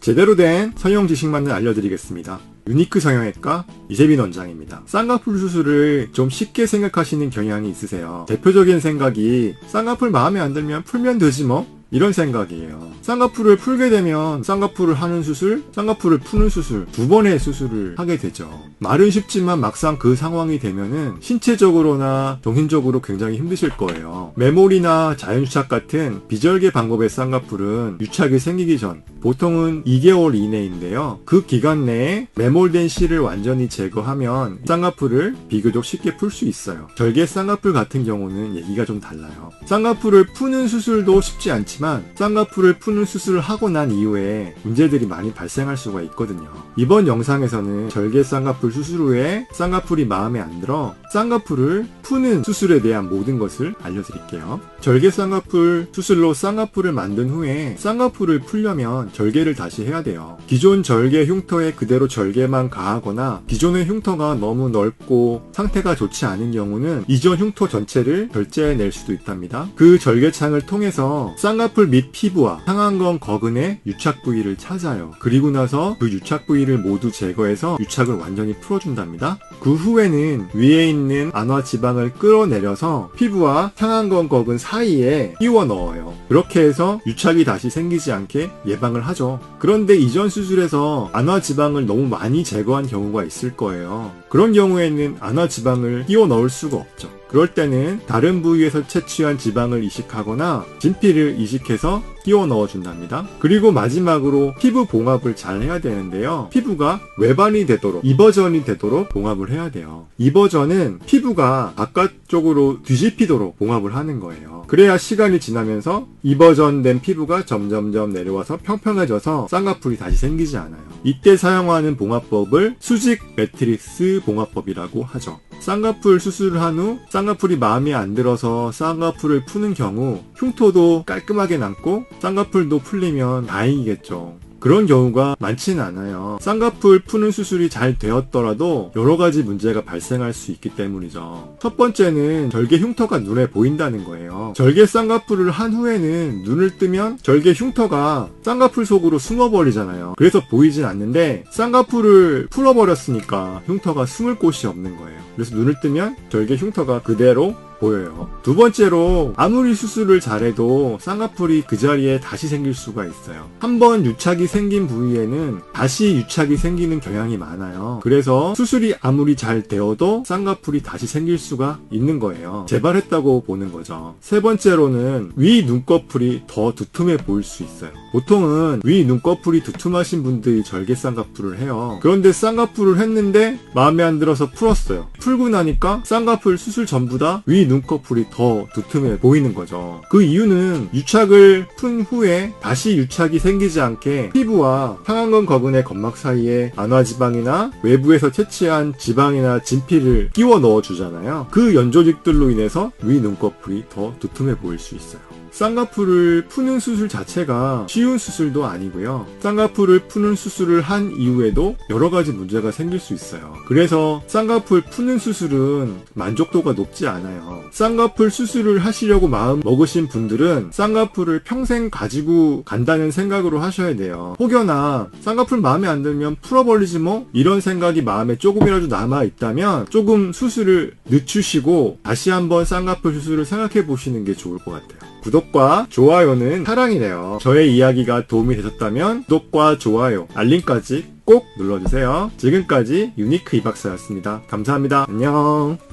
제대로 된 성형 지식만을 알려드리겠습니다. 유니크 성형외과 이세빈 원장입니다. 쌍꺼풀 수술을 좀 쉽게 생각하시는 경향이 있으세요. 대표적인 생각이 쌍꺼풀 마음에 안 들면 풀면 되지 뭐? 이런 생각이에요. 쌍꺼풀을 풀게 되면 쌍꺼풀을 하는 수술, 쌍꺼풀을 푸는 수술 두 번의 수술을 하게 되죠. 말은 쉽지만 막상 그 상황이 되면은 신체적으로나 정신적으로 굉장히 힘드실 거예요. 메모리나 자연유착 같은 비절개 방법의 쌍꺼풀은 유착이 생기기 전 보통은 2개월 이내인데요. 그 기간 내에 매몰된 실을 완전히 제거하면 쌍꺼풀을 비교적 쉽게 풀 수 있어요. 절개 쌍꺼풀 같은 경우는 얘기가 좀 달라요. 쌍꺼풀을 푸는 수술도 쉽지 않지만 쌍꺼풀을 푸는 수술을 하고 난 이후에 문제들이 많이 발생할 수가 있거든요. 이번 영상에서는 절개 쌍꺼풀 수술 후에 쌍꺼풀이 마음에 안 들어 쌍꺼풀을 푸는 수술에 대한 모든 것을 알려드릴게요. 절개 쌍꺼풀 수술로 쌍꺼풀을 만든 후에 쌍꺼풀을 풀려면 절개를 다시 해야 돼요. 기존 절개 흉터에 그대로 절개만 가하거나 기존의 흉터가 너무 넓고 상태가 좋지 않은 경우는 이전 흉터 전체를 결제해낼 수도 있답니다. 그 절개창을 통해서 쌍꺼풀 및 피부와 상안건 거근의 유착 부위를 찾아요. 그리고 나서 그 유착 부위를 모두 제거해서 유착을 완전히 풀어준답니다. 그 후에는 위에 있는 안화 지방을 끌어내려서 피부와 상안건 거근 사이에 끼워 넣어요. 그렇게 해서 유착이 다시 생기지 않게 예방을 하죠. 그런데 이전 수술에서 안화 지방을 너무 많이 제거한 경우가 있을 거예요. 그런 경우에는 안화 지방을 끼워 넣을 수가 없죠. 그럴 때는 다른 부위에서 채취한 지방을 이식하거나 진피를 이식해서 끼워 넣어준답니다. 그리고 마지막으로 피부 봉합을 잘 해야 되는데요. 피부가 외반이 되도록, 이버전이 되도록 봉합을 해야 돼요. 이버전은 피부가 바깥쪽으로 뒤집히도록 봉합을 하는 거예요. 그래야 시간이 지나면서 이버전된 피부가 점점점 내려와서 평평해져서 쌍꺼풀이 다시 생기지 않아요. 이때 사용하는 봉합법을 수직 매트릭스 봉합법이라고 하죠. 쌍꺼풀 수술을 한 후 쌍꺼풀이 마음에 안 들어서 쌍꺼풀을 푸는 경우 흉터도 깔끔하게 남고 쌍꺼풀도 풀리면 다행이겠죠. 그런 경우가 많지는 않아요. 쌍꺼풀 푸는 수술이 잘 되었더라도 여러 가지 문제가 발생할 수 있기 때문이죠. 첫 번째는 절개 흉터가 눈에 보인다는 거예요. 절개 쌍꺼풀을 한 후에는 눈을 뜨면 절개 흉터가 쌍꺼풀 속으로 숨어버리잖아요. 그래서 보이진 않는데 쌍꺼풀을 풀어버렸으니까 흉터가 숨을 곳이 없는 거예요. 그래서 눈을 뜨면 절개 흉터가 그대로 보여요. 두 번째로 아무리 수술을 잘해도 쌍꺼풀이 그 자리에 다시 생길 수가 있어요. 한번 유착이 생긴 부위에는 다시 유착이 생기는 경향이 많아요. 그래서 수술이 아무리 잘 되어도 쌍꺼풀이 다시 생길 수가 있는 거예요. 재발했다고 보는 거죠. 세 번째로는 위 눈꺼풀이 더 두툼해 보일 수 있어요. 보통은 위 눈꺼풀이 두툼하신 분들이 절개 쌍꺼풀을 해요. 그런데 쌍꺼풀을 했는데 마음에 안 들어서 풀었어요. 풀고 나니까 쌍꺼풀 수술 전보다 위 눈꺼풀이 더 두툼해 보이는 거죠. 그 이유는 유착을 푼 후에 다시 유착이 생기지 않게 피부와 상안건 거근의 점막 사이에 안화지방이나 외부에서 채취한 지방이나 진피를 끼워 넣어주잖아요. 그 연조직들로 인해서 위 눈꺼풀이 더 두툼해 보일 수 있어요. 쌍꺼풀을 푸는 수술 자체가 쉬운 수술도 아니고요. 쌍꺼풀을 푸는 수술을 한 이후에도 여러 가지 문제가 생길 수 있어요. 그래서 쌍꺼풀 푸는 수술은 만족도가 높지 않아요. 쌍꺼풀 수술을 하시려고 마음 먹으신 분들은 쌍꺼풀을 평생 가지고 간다는 생각으로 하셔야 돼요. 혹여나 쌍꺼풀 마음에 안 들면 풀어버리지 뭐 이런 생각이 마음에 조금이라도 남아 있다면 조금 수술을 늦추시고 다시 한번 쌍꺼풀 수술을 생각해 보시는 게 좋을 것 같아요. 구독과 좋아요는 사랑이래요. 저의 이야기가 도움이 되셨다면 구독과 좋아요, 알림까지 꼭 눌러주세요. 지금까지 유니크 이박사였습니다. 감사합니다. 안녕.